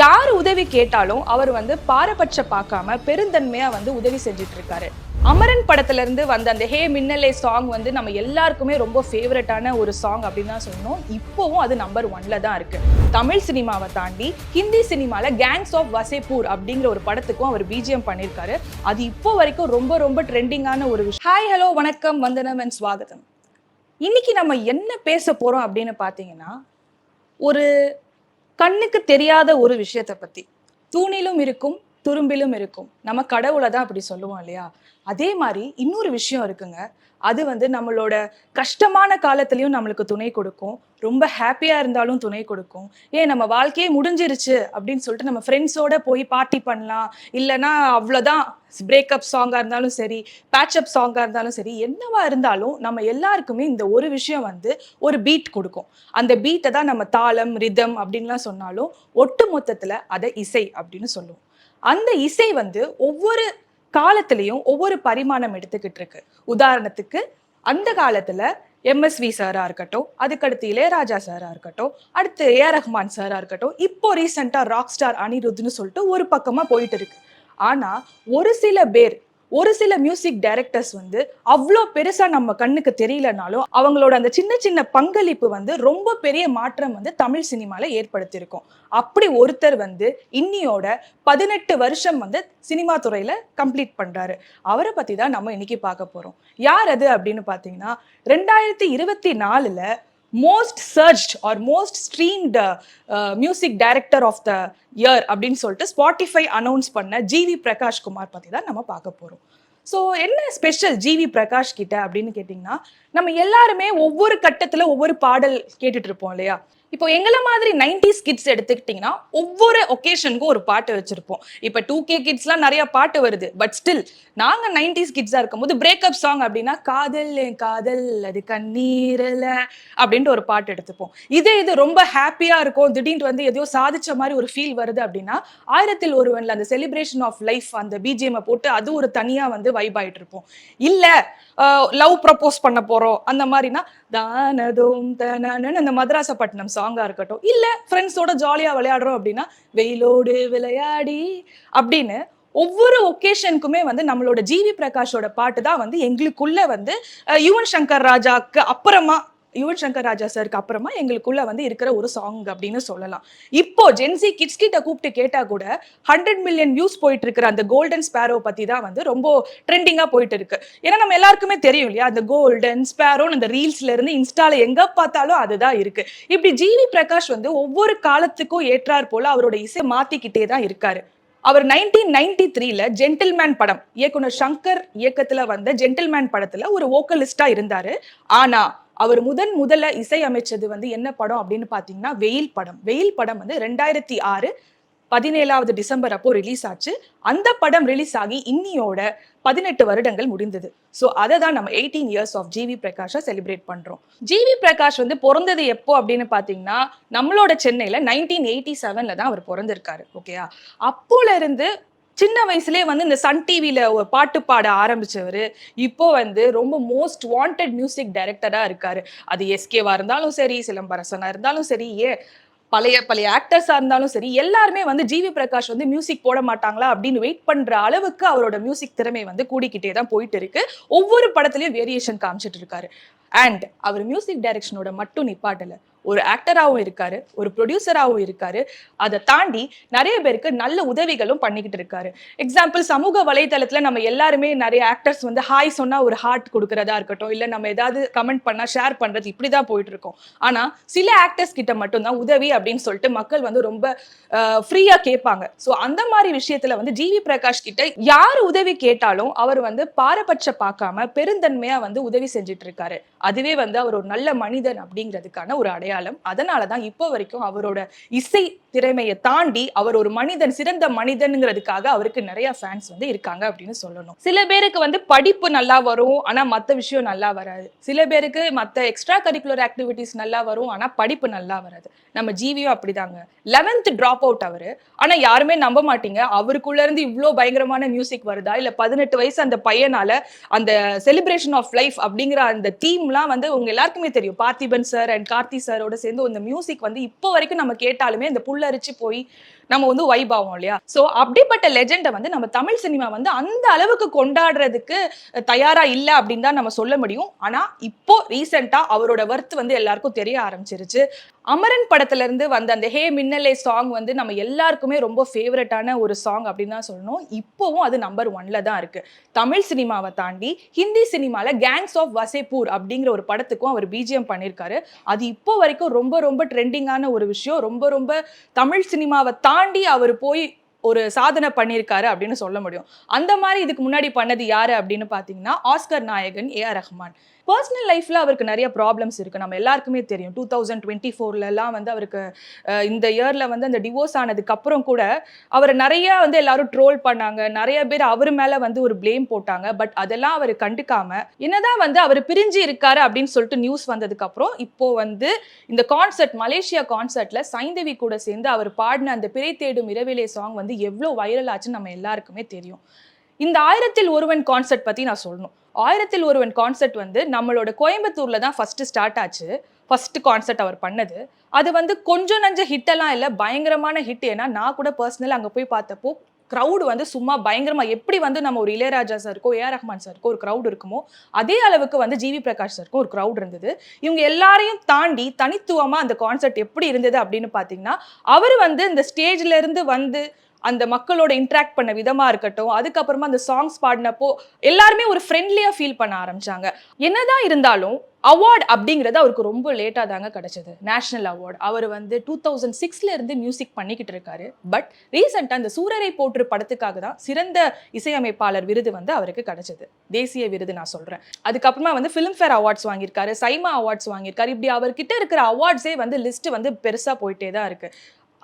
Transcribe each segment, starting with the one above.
யார் உதவி கேட்டாலும் அவர் வந்து பாரபட்ச பார்க்காம பெருந்தன்மையா வந்து உதவி செஞ்சுட்டு இருக்காரு அமரன் படத்துல இருந்து வந்த அந்த ஹே மின்னலே சாங் வந்து நம்ம எல்லாருக்குமே ரொம்ப ஃபேவரட்டான ஒரு சாங் அப்படின்னு தான் சொன்னோம் இப்போவும் அது நம்பர் ஒன்ல தான் இருக்கு. தமிழ் சினிமாவை தாண்டி ஹிந்தி சினிமால கேங்ஸ் ஆஃப் வசேப்பூர் அப்படிங்கிற ஒரு படத்துக்கும் அவர் பிஜிஎம் பண்ணியிருக்காரு அது இப்போ வரைக்கும் ரொம்ப ரொம்ப ட்ரெண்டிங்கான ஒரு விஷயம். ஹாய் ஹலோ வணக்கம். வந்தனம் அண்ட் ஸ்வாகதம் இன்னைக்கு நம்ம என்ன பேச போறோம் அப்படின்னு பார்த்தீங்கன்னா ஒரு கண்ணுக்கு தெரியாத ஒரு விஷயத்தை பத்தி. தூணிலும் இருக்கும் துரும்பிலும் இருக்கும். நம்ம கடவுளை தான் அப்படி சொல்லுவோம் இல்லையா? அதே மாதிரி இன்னொரு விஷயம் இருக்குங்க. அது வந்து நம்மளோட கஷ்டமான காலத்துலேயும் நம்மளுக்கு துணை கொடுக்கும். ரொம்ப ஹாப்பியாக இருந்தாலும் துணை கொடுக்கும். ஏன் நம்ம வாழ்க்கையே முடிஞ்சிருச்சு அப்படின்னு சொல்லிட்டு நம்ம ஃப்ரெண்ட்ஸோட போய் பார்ட்டி பண்ணலாம். இல்லைன்னா அவ்வளோதான் பிரேக்கப் சாங்காக இருந்தாலும் சரி பேட்சப் சாங்காக இருந்தாலும் சரி என்னவா இருந்தாலும் நம்ம எல்லாருக்குமே இந்த ஒரு விஷயம் வந்து ஒரு பீட் கொடுக்கும். அந்த பீட்டை தான் நம்ம தாளம் ரிதம் அப்படின்லாம் சொன்னாலும் ஒட்டு மொத்தத்தில் அதை இசை அப்படின்னு சொல்லுவோம். அந்த இசை வந்து ஒவ்வொரு காலத்திலையும் ஒவ்வொரு பரிமாணம் எடுத்துக்கிட்டு இருக்கு. உதாரணத்துக்கு அந்த காலத்துல எம்எஸ்வி சாரா இருக்கட்டும் அதுக்கடுத்து இளையராஜா சாரா இருக்கட்டும் அடுத்து ஏஆர் ரஹ்மான் சாரா இருக்கட்டும் இப்போ ரீசெண்டா ராக் ஸ்டார் அனிருத்னு சொல்லிட்டு ஒரு பக்கமா போயிட்டு இருக்கு. ஆனா ஒரு சில பேர் ஒரு சில மியூசிக் டைரக்டர்ஸ் வந்து அவ்வளோ பெருசாக நம்ம கண்ணுக்கு தெரியலனாலும் அவங்களோட அந்த சின்ன சின்ன பங்களிப்பு வந்து ரொம்ப பெரிய மாற்றம் வந்து தமிழ் சினிமாவில் ஏற்படுத்தியிருக்கும். அப்படி ஒருத்தர் வந்து இன்னியோட பதினெட்டு வருஷம் வந்து சினிமா துறையில் கம்ப்ளீட் பண்ணுறாரு அவரை பற்றி தான் நம்ம இன்னைக்கு பார்க்க போகிறோம் யார் அது அப்படின்னு பார்த்தீங்கன்னா ரெண்டாயிரத்தி இருபத்தி நாலில் most searched or most streamed music director of the year அப்படின்னு சொல்லிட்டு ஸ்பாட்டிஃபை அனௌன்ஸ் பண்ண ஜிவி பிரகாஷ் குமார் பற்றி தான் நம்ம பார்க்க போகிறோம் ஸோ என்ன ஸ்பெஷல் ஜிவி பிரகாஷ் கிட்ட அப்படின்னு கேட்டிங்கன்னா நம்ம எல்லாருமே ஒவ்வொரு கட்டத்தில் ஒவ்வொரு பாடல் கேட்டுட்ருப்போம் இல்லையா? இப்போ எங்களை மாதிரி நைன்டிஸ் கிட்ஸ் எடுத்துக்கிட்டிங்கன்னா ஒவ்வொரு ஒகேஷனுக்கும் ஒரு பாட்டு வச்சிருப்போம். இப்போ டூ கே கிட்ஸ்லாம் நிறைய பாட்டு வருது. பட் ஸ்டில் நாங்கள் நைன்டிஸ் கிட்ஸாக இருக்கும்போது பிரேக்கப் சாங் அப்படின்னா காதல் என் காதல் அது கண்ணீரில் அப்படின்ட்டு ஒரு பாட்டு எடுத்துப்போம். இதே இது ரொம்ப ஹாப்பியாக இருக்கும். திடீர்னு வந்து எதையோ சாதிச்ச மாதிரி ஒரு ஃபீல் வருது அப்படின்னா ஆயிரத்தில் ஒருவனில் அந்த செலிப்ரேஷன் ஆஃப் லைஃப் அந்த பிஜிஎம்மை போட்டு அது ஒரு தனியாக வந்து வைப் ஆகிட்டு இருப்போம். இல்லை லவ் ப்ரப்போஸ் பண்ண போகிறோம் அந்த மாதிரினா தானதோம் தனன்னு அந்த மதராசப்பட்டினம் சாங்கா இருக்கட்டும். இல்ல ஃப்ரெண்ட்ஸோட ஜாலியா விளையாடுறோம் அப்படின்னா வெயிலோடு விளையாடி அப்படின்னு ஒவ்வொரு ஒகேஷனுக்குமே வந்து நம்மளோட ஜிவி பிரகாஷோட பாட்டு தான் வந்து எங்களுக்குள்ள வந்து யுவன் சங்கர் ராஜாக்கு அப்புறமா யுவன் சங்கர் ராஜா சாருக்கு அப்புறமா எங்களுக்குள்ள வந்து இருக்கிற ஒரு சாங் அப்படின்னு சொல்லலாம். இப்போ ஜென்சி கிட்ஸ் கிட்ட கூப்பிட்டு கேட்டா கூட ஹண்ட்ரட் மில்லியன் வியூஸ் போயிட்டு இருக்கிற அந்த கோல்டன் ஸ்பேரோ பத்தி தான் வந்து ரொம்ப ட்ரெண்டிங்கா போயிட்டு இருக்கு. ஏன்னா நம்ம எல்லாருக்குமே தெரியும் இல்லையா? அந்த கோல்டன் ஸ்பேரோன்னு அந்த ரீல்ஸ்ல இருந்து இன்ஸ்டால எங்க பார்த்தாலும் அதுதான் இருக்கு. இப்படி ஜிவி பிரகாஷ் வந்து ஒவ்வொரு காலத்துக்கும் ஏற்றார் போல அவரோட இசை மாத்திக்கிட்டே தான் இருக்காரு. அவர் நைன்டீன் நைன்டி த்ரீல ஜென்டில்மேன் படம் இயக்குனர் சங்கர் இயக்கத்துல வந்த ஜென்டில்மேன் படத்துல ஒரு வோக்கலிஸ்டா இருந்தாரு. ஆனா அவர் முதன் முதல்ல இசை அமைச்சது வந்து என்ன படம் அப்படின்னு பாத்தீங்கன்னா வெயில் படம். வெயில் படம் வந்து ரெண்டாயிரத்தி ஆறு பதினேழாவது டிசம்பர் அப்போ ரிலீஸ் ஆச்சு. அந்த படம் ரிலீஸ் ஆகி இன்னியோட பதினெட்டு வருடங்கள் முடிந்தது. ஸோ அதை தான் நம்ம எயிட்டீன் இயர்ஸ் ஆஃப் ஜிவி பிரகாஷை செலிப்ரேட் பண்ணுறோம் ஜிவி பிரகாஷ் வந்து பிறந்தது எப்போ அப்படின்னு பார்த்தீங்கன்னா நம்மளோட சென்னையில் நைன்டீன் எயிட்டி செவனில் தான் அவர் பிறந்திருக்காரு ஓகேயா அப்போல இருந்து சின்ன வயசுலயே வந்து இந்த சன் டிவியில ஒரு பாட்டு பாட ஆரம்பிச்சவர் இப்போ வந்து ரொம்ப மோஸ்ட் வாண்டட் மியூசிக் டைரக்டரா இருக்காரு. அது எஸ்கேவா இருந்தாலும் சரி சிலம்பரசனா இருந்தாலும் சரி ஏ பழைய பழைய ஆக்டர்ஸாக இருந்தாலும் சரி எல்லாருமே வந்து ஜிவி பிரகாஷ் வந்து மியூசிக் போட மாட்டாங்களா அப்படின்னு வெயிட் பண்ணுற அளவுக்கு அவரோட மியூசிக் திறமை வந்து கூடிக்கிட்டே தான் போயிட்டு இருக்கு. ஒவ்வொரு படத்துலையும் வேரியேஷன் காமிச்சிட்டு இருக்காரு. அண்ட் அவர் மியூசிக் டைரக்ஷனோட மட்டும் நிப்பாட்டல. ஒரு ஆக்டராகவும் இருக்காரு ஒரு ப்ரொடியூசராகவும் இருக்காரு. அதை தாண்டி நிறைய பேருக்கு நல்ல உதவிகளும் பண்ணிக்கிட்டு இருக்காரு. எக்ஸாம்பிள் சமூக வலைதளத்தில் நம்ம எல்லாருமே நிறைய ஆக்டர்ஸ் வந்து ஹாய் சொன்னால் ஒரு ஹார்ட் கொடுக்கறதா இருக்கட்டும் இல்லை நம்ம ஏதாவது கமெண்ட் பண்ணால் ஷேர் பண்ணுறது இப்படி தான் போயிட்டு இருக்கோம் ஆனால் சில ஆக்டர்ஸ் கிட்ட மட்டும்தான் உதவி அப்படின்னு சொல்லிட்டு மக்கள் வந்து ரொம்ப ஃப்ரீயா கேட்பாங்க. ஸோ அந்த மாதிரி விஷயத்துல வந்து ஜிவி பிரகாஷ் கிட்ட யார் உதவி கேட்டாலும் அவர் வந்து பாரபட்ச பார்க்காம பெருந்தன்மையாக வந்து உதவி செஞ்சுட்டு இருக்காரு அதுவே வந்து அவர் ஒரு நல்ல மனிதன் அப்படிங்கிறதுக்கான ஒரு அடையாளம். அதனாலதான் இப்போ வரைக்கும் அவரோட இசை திறமையை தாண்டி அவர் ஒரு மனிதன் சிறந்த மனிதனுங்கிறதுக்காக அவருக்கு நிறைய ஃபேன்ஸ் வந்து இருக்காங்க அப்படின்னு சொல்லணும். சில பேருக்கு வந்து படிப்பு நல்லா வரும் ஆனா மற்ற விஷயம் நல்லா வராது. சில பேருக்கு மற்ற எக்ஸ்ட்ரா கரிக்குலர் ஆக்டிவிட்டிஸ் நல்லா வரும் ஆனா படிப்பு நல்லா வராது. நம்ம ஜீவியும் அப்படிதாங்க. லெவன்த் ட்ராப் அவுட் அவரு. ஆனா யாருமே நம்ப மாட்டீங்க. அவருக்குள்ள இருந்து இவ்வளோ பயங்கரமான மியூசிக் வருதா? இல்ல பதினெட்டு வயசு அந்த பையனால அந்த செலிப்ரேஷன் ஆஃப் லைஃப் அப்படிங்கிற அந்த தீம்லாம் வந்து உங்க எல்லாருக்குமே தெரியும். Parthiban sir and Karthi sir சாரோட சேர்ந்து அந்த மியூசிக் வந்து இப்போ வரைக்கும் நம்ம கேட்டாலுமே அந்த புல்லரிச்சு போய் நம்ம வந்து வைப் ஆகும் இல்லையா? ஸோ அப்படிப்பட்ட லெஜெண்டை வந்து நம்ம தமிழ் சினிமா வந்து அந்த அளவுக்கு கொண்டாடுறதுக்கு தயாரா இல்லை அப்படின்னு தான் நம்ம சொல்ல முடியும். ஆனா இப்போ ரீசெண்டா அவரோட ஒர்த் வந்து எல்லாருக்கும் தெரிய ஆரம்பிச்சிருச்சு. அமரன் படத்துல இருந்து வந்த அந்த ஹே மின்னலே சாங் வந்து நம்ம எல்லாருக்குமே ரொம்ப ஃபேவரட்டான ஒரு சாங் அப்படின்னு தான் சொல்லணும். இப்போவும் அது நம்பர் ஒன்ல தான் இருக்கு. தமிழ் சினிமாவை தாண்டி ஹிந்தி சினிமால கேங்ஸ் ஆஃப் வசேப்பூர் அப்படிங்கிற ஒரு படத்துக்கும் அவர் பிஜிஎம் பண்ணியிருக்காரு. அது இப்போ வரைக்கும் ரொம்ப ரொம்ப ட்ரெண்டிங்கான ஒரு விஷயம். ரொம்ப ரொம்ப தமிழ் சினிமாவை தாண்டி தாண்டி அவர் போய் ஒரு சாதனை பண்ணியிருக்காரு அப்படின்னு சொல்ல முடியும். அந்த மாதிரி இதுக்கு முன்னாடி பண்ணது யாரு அப்படின்னு பார்த்தீங்கன்னா ஆஸ்கர் நாயகன் ஏ ஆர் ரஹ்மான். பர்சனல் லைஃப்பில் அவருக்கு நிறைய ப்ராப்ளம்ஸ் இருக்குது நம்ம எல்லாருக்குமே தெரியும். டூ தௌசண்ட் டுவெண்ட்டி ஃபோர்லலாம் வந்து அவருக்கு இந்த இயரில் வந்து அந்த டிவோர்ஸ் ஆனதுக்கப்புறம் கூட அவரை நிறைய வந்து எல்லாரும் ட்ரோல் பண்ணாங்க. நிறைய பேர் அவர் மேலே வந்து ஒரு ப்ளேம் போட்டாங்க. பட் அதெல்லாம் அவர் கண்டுக்காம என்னதான் வந்து அவர் பிரிஞ்சு இருக்காரு அப்படின்னு சொல்லிட்டு நியூஸ் வந்ததுக்கப்புறம் இப்போ வந்து இந்த கான்சர்ட் மலேசியா கான்சர்ட்ல சைந்தவி கூட சேர்ந்து அவர் பாடின அந்த பிறை தேடும் இரவிலே சாங் வந்து எவ்வளோ வைரல் ஆச்சுன்னு நம்ம எல்லாருக்குமே தெரியும். இந்த ஆயிரத்தில் ஒருவன் கான்சர்ட் பற்றி நான் சொல்லணும். ஆயிரத்தில் ஒருவன் கான்சர்ட் வந்து நம்மளோட கோயம்புத்தூரில் தான் ஃபஸ்ட்டு ஸ்டார்ட் ஆச்சு. ஃபஸ்ட்டு கான்சர்ட் அவர் பண்ணது. அது வந்து கொஞ்சம் நஞ்ச ஹிட்டெல்லாம் இல்லை பயங்கரமான ஹிட் ஏன்னா நான் கூட பர்சனல் அங்கே போய் பார்த்தப்போ க்ரௌடு வந்து சும்மா பயங்கரமாக எப்படி வந்து நம்ம ஒரு இளையராஜா சாருக்கோ ஏஆர் ரஹ்மான் சாருக்கோ ஒரு க்ரௌடு இருக்குமோ அதே அளவுக்கு வந்து ஜிவி பிரகாஷ் சாருக்கும் ஒரு க்ரௌட் இருந்தது. இவங்க எல்லாரையும் தாண்டி தனித்துவமாக அந்த கான்சர்ட் எப்படி இருந்தது அப்படின்னு பார்த்தீங்கன்னா அவர் வந்து இந்த ஸ்டேஜ்ல இருந்து வந்து அந்த மக்களோட இன்ட்ராக்ட் பண்ண விதமாக இருக்கட்டும் அதுக்கப்புறமா அந்த சாங்ஸ் பாடினப்போ எல்லாருமே ஒரு ஃப்ரெண்ட்லியாக ஃபீல் பண்ண ஆரம்பிச்சாங்க. என்னதான் இருந்தாலும் அவார்ட் அப்படிங்கிறது அவருக்கு ரொம்ப லேட்டாக தாங்க கிடச்சிது. நேஷனல் அவார்டு அவர் வந்து டூ தௌசண்ட் சிக்ஸ்ல இருந்து மியூசிக் பண்ணிக்கிட்டு இருக்காரு. பட் ரீசெண்டாக அந்த சூரரை போற்று படத்துக்காக தான் சிறந்த இசையமைப்பாளர் விருது வந்து அவருக்கு கிடச்சிது. தேசிய விருது நான் சொல்கிறேன் அதுக்கப்புறமா வந்து ஃபிலிம்ஃபேர் அவார்ட்ஸ் வாங்கியிருக்காரு சைமா அவார்ட்ஸ் வாங்கியிருக்காரு. இப்படி அவர்கிட்ட இருக்கிற அவார்ட்ஸே வந்து லிஸ்ட் வந்து பெருசாக போயிட்டே தான் இருக்கு.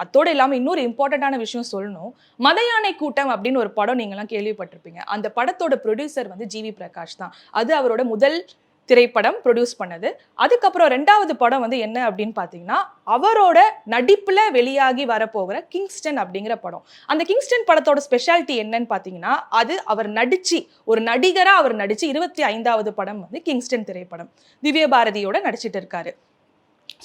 அத்தோடு இல்லாமல் இன்னொரு இம்பார்ட்டண்ட்டான விஷயம் சொல்லணும். மத யானை கூட்டம் அப்படின்னு ஒரு படம் நீங்களாம் கேள்விப்பட்டிருப்பீங்க. அந்த படத்தோட ப்ரொடியூசர் வந்து ஜிவி பிரகாஷ் தான். அது அவரோட முதல் திரைப்படம் ப்ரொடியூஸ் பண்ணது. அதுக்கப்புறம் ரெண்டாவது படம் வந்து என்ன அப்படின்னு பார்த்தீங்கன்னா அவரோட நடிப்பில் வெளியாகி வரப்போகிற கிங்ஸ்டன் அப்படிங்கிற படம். அந்த கிங்ஸ்டன் படத்தோட ஸ்பெஷாலிட்டி என்னன்னு பார்த்தீங்கன்னா அது அவர் நடித்து ஒரு நடிகராக அவர் நடித்து இருபத்தி ஐந்தாவது படம் வந்து கிங்ஸ்டன் திரைப்படம். திவ்ய பாரதியோட நடிச்சிட்டு இருக்காரு.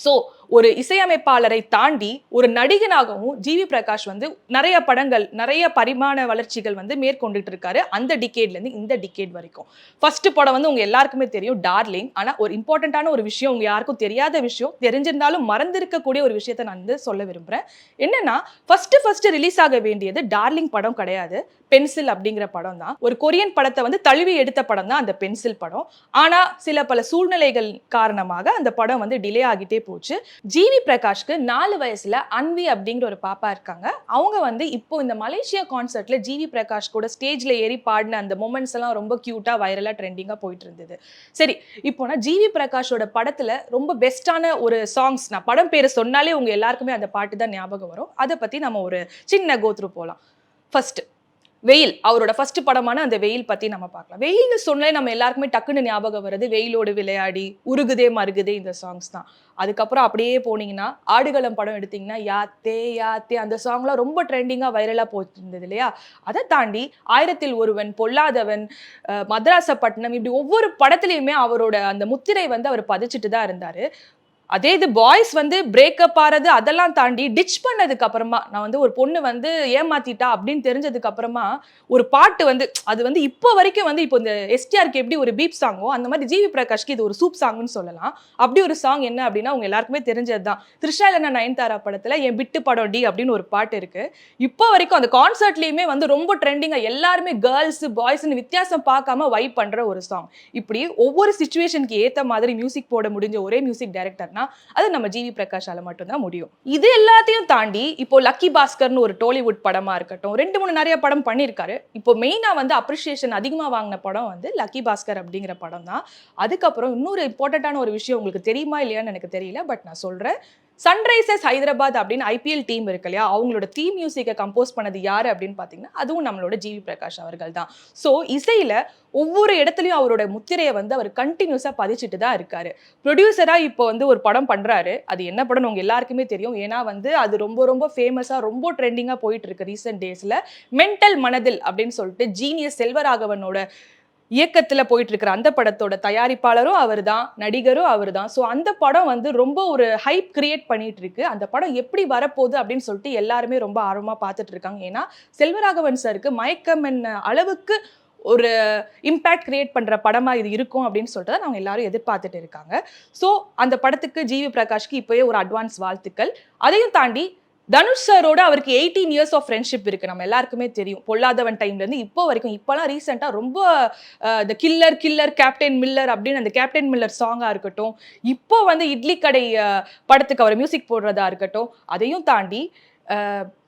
ஸோ ஒரு இசையமைப்பாளரை தாண்டி ஒரு நடிகனாகவும் ஜிவி பிரகாஷ் வந்து நிறைய படங்கள் நிறைய பரிமாண வளர்ச்சிகள் வந்து மேற்கொண்டுட்டு இருக்காரு. அந்த டிகேட்லேருந்து இந்த டிகேட் வரைக்கும். ஃபர்ஸ்ட் படம் வந்து உங்க எல்லாருக்குமே தெரியும் டார்லிங் ஆனால் ஒரு இம்பார்ட்டண்ட்டான ஒரு விஷயம் உங்க யாருக்கும் தெரியாத விஷயம் தெரிஞ்சிருந்தாலும் மறந்திருக்கக்கூடிய ஒரு விஷயத்தை நான் வந்து சொல்ல விரும்புகிறேன் என்னன்னா ஃபர்ஸ்ட் ஃபர்ஸ்ட் ரிலீஸ் ஆக வேண்டியது டார்லிங் படம் கிடையாது. பென்சில் அப்படிங்கிற படம் தான். ஒரு கொரியன் படத்தை வந்து தழுவி எடுத்த படம் தான் அந்த பென்சில் படம். ஆனால் சில பல சூழ்நிலைகள் காரணமாக அந்த படம் வந்து டிலே ஆகிட்டே போச்சு. ஜிவி பிரகாஷ்க்கு நாலு வயசுல அன்வி அப்படிங்கிற ஒரு பாப்பா இருக்காங்க. அவங்க வந்து இப்போ இந்த மலேசியா கான்சர்ட்ல ஜிவி பிரகாஷ் கூட ஸ்டேஜ்ல ஏறி பாடின அந்த மூமெண்ட்ஸ் எல்லாம் ரொம்ப கியூட்டா வைரலா ட்ரெண்டிங்கா போயிட்டு இருந்தது. சரி இப்போ நான் ஜிவி பிரகாஷோட படத்துல ரொம்ப பெஸ்டான ஒரு சாங்ஸ் நான் படம் பேரை சொன்னாலே உங்க எல்லாருக்குமே அந்த பாட்டு தான் ஞாபகம் வரும். அதை பத்தி நம்ம ஒரு சின்ன கோத்ரு போலாம். ஃபர்ஸ்ட் வெயில் அவரோட ஃபர்ஸ்ட் படமான அந்த வெயில் பத்தி நம்ம பார்க்கலாம். வெயில்னு சொன்னாலே நம்ம எல்லாருக்குமே டக்குன்னு ஞாபகம் வருது வெயிலோடு விளையாடி உருகுதே மருகுதே இந்த சாங்ஸ் தான். அதுக்கப்புறம் அப்படியே போனீங்கன்னா ஆடுகளம் படம் எடுத்தீங்கன்னா யாத்தே யாத்தே அந்த சாங்லாம் ரொம்ப ட்ரெண்டிங்காக வைரலாக போயிட்டு இருந்தது இல்லையா? அதை தாண்டி ஆயிரத்தில் ஒருவன் பொல்லாதவன் மதராசப்பட்டினம் இப்படி ஒவ்வொரு படத்துலையுமே அவரோட அந்த முத்திரை வந்து அவர் பதிச்சுட்டு தான் இருந்தார். அதே இது பாய்ஸ் வந்து பிரேக்கப் ஆறது அதெல்லாம் தாண்டி டிச் பண்ணதுக்கு அப்புறமா நான் வந்து ஒரு பொண்ணு வந்து ஏமாத்திட்டா அப்படின்னு தெரிஞ்சதுக்கு அப்புறமா ஒரு பாட்டு வந்து அது வந்து இப்போ வரைக்கும் வந்து இப்போ இந்த எஸ்டிஆருக்கு எப்படி ஒரு பீப் சாங்கோ அந்த மாதிரி ஜிவி பிரகாஷ்க்கு இது ஒரு சூப் சாங்னு சொல்லலாம். அப்படி ஒரு சாங் என்ன அப்படின்னா உங்க எல்லாருக்குமே தெரிஞ்சது தான் த்ரிஷா இல்லைனா நயன்தாரா படத்துல என் பிட்டு படம் டி அப்படின்னு ஒரு பாட்டு இருக்கு. இப்போ வரைக்கும் அந்த கான்சர்ட்லயுமே வந்து ரொம்ப ட்ரெண்டிங்காக எல்லாருமே கேர்ள்ஸ் பாய்ஸ்னு வித்தியாசம் பார்க்காம வைப் பண்ற ஒரு சாங் இப்படி ஒவ்வொரு சுச்சுவேஷனுக்கு ஏற்ற மாதிரி மியூசிக் போட முடிஞ்ச ஒரே மியூசிக் டைரக்டர்னா அது நம்ம ஜிவி பிரகாஷால மட்டும்தான் முடியும். இது எல்லாத்தையும் தாண்டி இப்போ லக்கி பாஸ்கர்னு ஒரு டோலிவுட் படமா இருக்கட்டும் ரெண்டு மூணு நிறைய படம் பண்ணியிருக்காரு இப்போ மெயினா வந்து அப்ரிஷியேஷன் அதிகமாக வாங்கின படம் வந்து லக்கி பாஸ்கர் அப்படிங்கிற படம் தான் அதுக்கப்புறம் இன்னொரு இம்பார்ட்டண்ட்டான ஒரு விஷயம் உங்களுக்கு தெரியுமா இல்லையான்னு எனக்கு தெரியல பட் நான் சொல்றேன். சன்ரைசர்ஸ் ஹைதராபாத் அப்படின்னு ஐபிஎல் டீம் இருக்கு இல்லையா? அவங்களோட தீம் மியூசிக்கை கம்போஸ் பண்ணது யார் அப்படின்னு பார்த்தீங்கன்னா அதுவும் நம்மளோட ஜிவி பிரகாஷ் அவர்கள் தான். ஸோ இசையில் ஒவ்வொரு இடத்துலையும் அவரோட முத்திரையை வந்து அவர் கண்டினியூஸாக பதிச்சுட்டு தான் இருக்காரு. ப்ரொடியூசராக இப்போ வந்து ஒரு படம் பண்ணுறாரு அது என்ன படம் உங்கள் எல்லாருக்குமே தெரியும். ஏன்னா வந்து அது ரொம்ப ரொம்ப ஃபேமஸாக ரொம்ப ட்ரெண்டிங்காக போயிட்டு இருக்கு ரீசெண்ட் டேஸில் மென்டல் மனதில் அப்படின்னு சொல்லிட்டு ஜீனியஸ் செல்வராகவனோட இயக்கத்தில் போயிட்டு இருக்கிற அந்த படத்தோட தயாரிப்பாளரும் அவர் தான் நடிகரும் அவர் தான் ஸோ அந்த படம் வந்து ரொம்ப ஒரு ஹைப் கிரியேட் பண்ணிட்டு இருக்கு அந்த படம் எப்படி வரப்போகுது அப்படின்னு சொல்லிட்டு எல்லாருமே ரொம்ப ஆர்வமாக பார்த்துட்டு இருக்காங்க ஏன்னா செல்வராகவன் சாருக்கு மயக்கம் என்ன அளவுக்கு ஒரு இம்பேக்ட் கிரியேட் பண்ணுற படமாக இது இருக்கும் அப்படின்னு சொல்லிட்டு அவங்க எல்லாரும் எதிர்பார்த்துட்டு இருக்காங்க. ஸோ அந்த படத்துக்கு ஜிவி பிரகாஷ்க்கு இப்போயே ஒரு அட்வான்ஸ் வாழ்த்துக்கள். அதையும் தாண்டி தனுஷ் சாரோட அவருக்கு எயிட்டீன் இயர்ஸ் ஆஃப் ஃப்ரெண்ட்ஷிப் இருக்குது நம்ம எல்லாருக்குமே தெரியும். பொல்லாதவன் டைம்லேருந்து இப்போ வரைக்கும் இப்போலாம் ரீசெண்டாக ரொம்ப இந்த கில்லர் கில்லர் கேப்டன் மில்லர் அப்படின்னு அந்த கேப்டன் மில்லர் சாங்காக இருக்கட்டும் இப்போ வந்து இட்லி கடை படத்துக்கு அவர் மியூசிக் போடுறதா இருக்கட்டும் அதையும் தாண்டி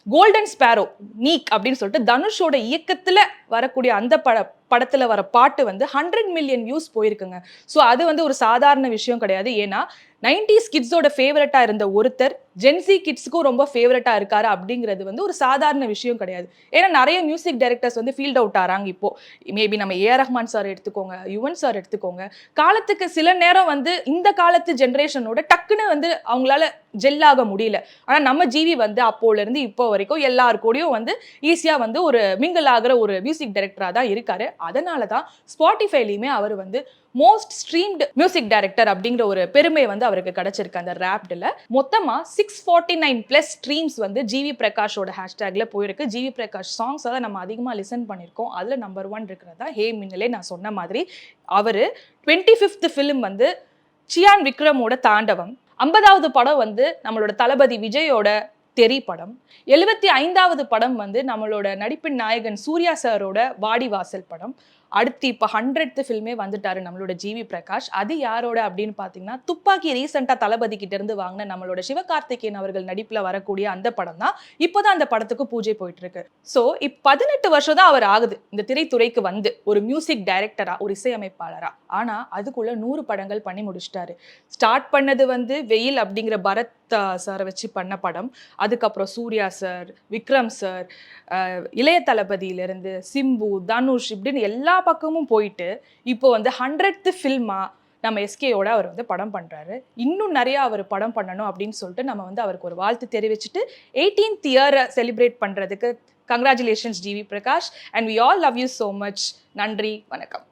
கோல்டன் ஸ்பேரோ நீக் அப்படின்னு சொல்லிட்டு தனுஷோட இயக்கத்தில் வரக்கூடிய அந்த பட படத்தில் வர பாட்டு வந்து ஹண்ட்ரட் மில்லியன் வியூஸ் போயிருக்குங்க. ஸோ அது வந்து ஒரு சாதாரண விஷயம் கிடையாது. ஏன்னா நைன்டிஸ் கிட்ஸோட ஃபேவரட்டாக இருந்த ஒருத்தர் ஜென்சி கிட்ஸுக்கும் ரொம்ப ஃபேவரட்டாக இருக்காரு அப்படிங்கிறது வந்து ஒரு சாதாரண விஷயம் கிடையாது. ஏன்னா நிறைய மியூசிக் டைரக்டர்ஸ் வந்து ஃபீல்ட் அவுட் ஆறாங்க இப்போ. மேபி நம்ம ஏ ரஹ்மான் சார் எடுத்துக்கோங்க யுவன் சார் எடுத்துக்கோங்க. காலத்துக்கு சில நேரம் வந்து இந்த காலத்து ஜென்ரேஷனோட டக்குன்னு வந்து அவங்களால ஜெல்லாக முடியல. ஆனால் நம்ம ஜீவி வந்து அப்போலேருந்து இப்போ வரைக்கும் எல்லார் கூடயும் வந்து ஈஸியாக வந்து ஒரு மிங்கிள் ஆகிற ஒரு மியூசிக் டைரக்டரா தான் இருக்காரு. அதனால தான் ஸ்பாட்டிஃபைலையுமே அவர் வந்து மோஸ்ட் ஸ்ட்ரீம்டு மியூசிக் டைரக்டர் அப்படிங்கிற ஒரு பெருமை வந்து அவருக்கு கிடைச்சிருக்கு அந்த ரேப்டில் மொத்தமா six forty nine plus streams வந்து ஜிவி பிரகாஷோட ஹேஷ்டேக்ல போயிருக்கு. ஜிவி பிரகாஷ் சாங்ஸ் தான் நம்ம அதிகமாக லிசன் பண்ணியிருக்கோம். அதில் நம்பர் ஒன் இருக்கிறதா ஹே மின்னலே நான் சொன்ன மாதிரி. அவர் டுவெண்ட்டி ஃபிஃப்த் ஃபிலிம் வந்து சியான் விக்ரமோட தாண்டவம். ஐம்பதாவது படம் வந்து நம்மளோட தளபதி விஜயோட தெரி படம் எழுபத்தி ஐந்தாவது படம் வந்து நம்மளோட நடிப்பின் நாயகன் சூர்யா சாரோட வாடிவாசல் படம். அடுத்து இப்போ ஹண்ட்ரட் ஃபில்மே வந்துட்டாரு நம்மளோட ஜிவி பிரகாஷ். அது யாரோட அப்படின்னு பார்த்தீங்கன்னா துப்பாக்கி ரீசெண்டாக தளபதி கிட்ட இருந்து வாங்கின நம்மளோட சிவகார்த்திகேயன் அவர்கள் நடிப்பில் வரக்கூடிய அந்த படம் தான். இப்போதான் அந்த படத்துக்கு பூஜை போயிட்டு இருக்கு. ஸோ இப் பதினெட்டு வருஷம் தான் அவர் ஆகுது. இந்த திரைத்துறைக்கு வந்து ஒரு மியூசிக் டைரக்டரா ஒரு இசையமைப்பாளரா. ஆனால் அதுக்குள்ள நூறு படங்கள் பண்ணி முடிச்சிட்டாரு. ஸ்டார்ட் பண்ணது வந்து வெயில் அப்படிங்கிற பரத் சாரை வச்சு பண்ண படம். அதுக்கப்புறம் சூர்யா சார் விக்ரம் சார் இளைய தளபதியிலிருந்து சிம்பு தனுஷ் இப்படின்னு எல்லா பக்கமும் போயிட்டு இப்போ வந்து ஹண்ட்ரட் ஃபில்மா நம்ம எஸ்கேயோட அவர் வந்து படம் பண்ணுறாரு இன்னும் நிறையா அவர் படம் பண்ணணும் அப்படின்னு சொல்லிட்டு நம்ம வந்து அவருக்கு ஒரு வாழ்த்து தெரிவிச்சுட்டு எயிட்டீன்த் இயரை செலிப்ரேட் பண்ணுறதுக்கு congratulations GV Prakash and we all love you so much நன்றி வணக்கம்.